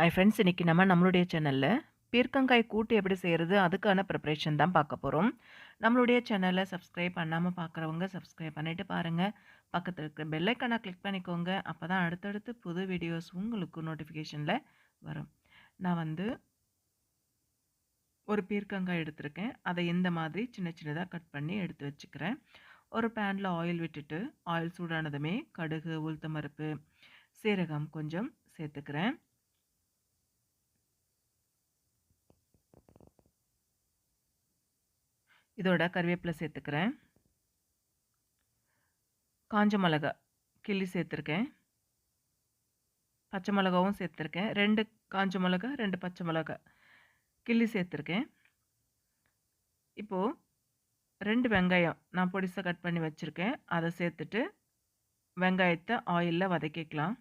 Hi friends இன்றைக்கி நம்ம நம்மளுடைய சேனலில் பீர்க்கங்காய் கூட்டு எப்படி செய்கிறது அதுக்கான ப்ரிப்ரேஷன் தான் பார்க்க போகிறோம் நம்மளுடைய சேனலை சப்ஸ்கிரைப் பண்ணாமல் பார்க்குறவங்க சப்ஸ்கிரைப் பண்ணிவிட்டு பாருங்கள் பக்கத்தில் இருக்கிற பெல்லைக்கானை கிளிக் பண்ணிக்கோங்க. அப்போ தான் அடுத்தடுத்து புது வீடியோஸ் உங்களுக்கு நோட்டிஃபிகேஷனில் வரும். நான் வந்து ஒரு பீர்க்கங்காய் எடுத்திருக்கேன். அதை இந்த மாதிரி சின்ன சின்னதாக கட் பண்ணி எடுத்து வச்சுக்கிறேன். ஒரு பேனில் ஆயில் விட்டுட்டு ஆயில் சூடானதுமே கடுகு உளுத்தமருப்பு சீரகம் கொஞ்சம் சேர்த்துக்கிறேன். இதோட கருவேப்பிலை சேர்த்துக்கிறேன். காஞ்ச மிளகா கிள்ளி சேர்த்துருக்கேன். பச்சை மிளகாவும் சேர்த்துருக்கேன். ரெண்டு காஞ்ச மிளகா ரெண்டு பச்சை மிளகா கிள்ளி சேர்த்துருக்கேன். இப்போது ரெண்டு வெங்காயம் நான் பொடிசாக கட் பண்ணி வச்சுருக்கேன். அதை சேர்த்துட்டு வெங்காயத்தை ஆயிலில் வதக்கிக்கலாம்.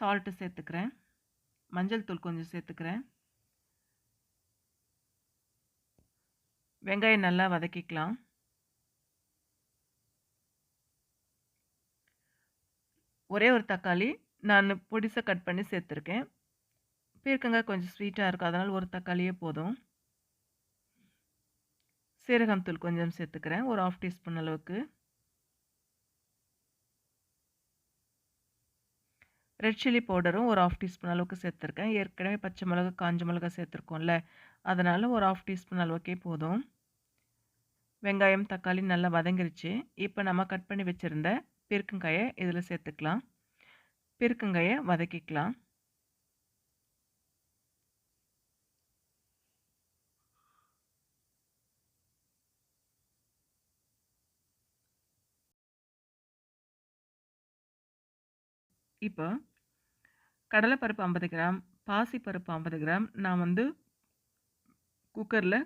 சால்ட்டு சேர்த்துக்கிறேன். மஞ்சள் தூள் கொஞ்சம் சேர்த்துக்கிறேன். வெங்காயம் நல்லா வதக்கிக்கலாம். ஒரே ஒரு தக்காளி நான் பொடிசாக கட் பண்ணி சேர்த்துருக்கேன். பீர்க்கங்காய் கொஞ்சம் ஸ்வீட்டாக இருக்கும் அதனால் ஒரு தக்காளியே போதும். சீரகம் தூள் கொஞ்சம் சேர்த்துக்கிறேன் ஒரு ஆஃப் டீஸ்பூன் அளவுக்கு. ரெட் சில்லி பவுடரும் ஒரு ஆஃப் டீஸ்பூன் அளவுக்கு சேர்த்துருக்கேன். ஏற்கனவே பச்சை மிளகா காஞ்ச மிளகா சேர்த்துருக்கோம்ல அதனால் ஒரு ஆஃப் டீஸ்பூன் அளவுக்கே போதும். வெங்காயம் தக்காளி நல்லா வதங்கிருச்சு. இப்போ நம்ம கட் பண்ணி வச்சுருந்த பெருக்கங்காயை இதில் சேர்த்துக்கலாம். பெருக்கங்காயை வதக்கிக்கலாம். இப்போ கடலைப்பருப்பு ஐம்பது கிராம் பாசிப்பருப்பு ஐம்பது கிராம் நான் வந்து குக்கரில்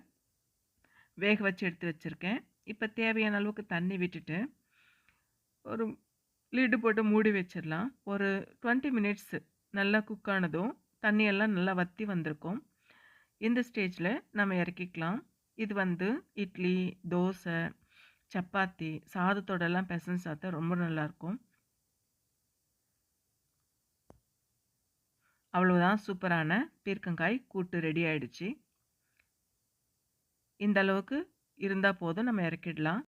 வேக வச்சு எடுத்து வச்சுருக்கேன். இப்போ தேவையான அளவுக்கு தண்ணி விட்டுட்டு ஒரு லீடு போட்டு மூடி வச்சிடலாம். ஒரு டுவெண்ட்டி மினிட்ஸு நல்லா குக் ஆனதும் தண்ணியெல்லாம் நல்லா வற்றி வந்திருக்கும். இந்த ஸ்டேஜில் நம்ம இறக்கிக்கலாம். இது வந்து இட்லி தோசை சப்பாத்தி சாதத்தோடெல்லாம் பெசன் சாப்பிட்டா ரொம்ப நல்லாயிருக்கும் அவ்வளோதான் சூப்பரான பீர்க்கங்காய் கூட்டு ரெடி ஆயிடுச்சு. இந்த அளவுக்கு இருந்தால் போதும் நம்ம இறக்கிடலாம்.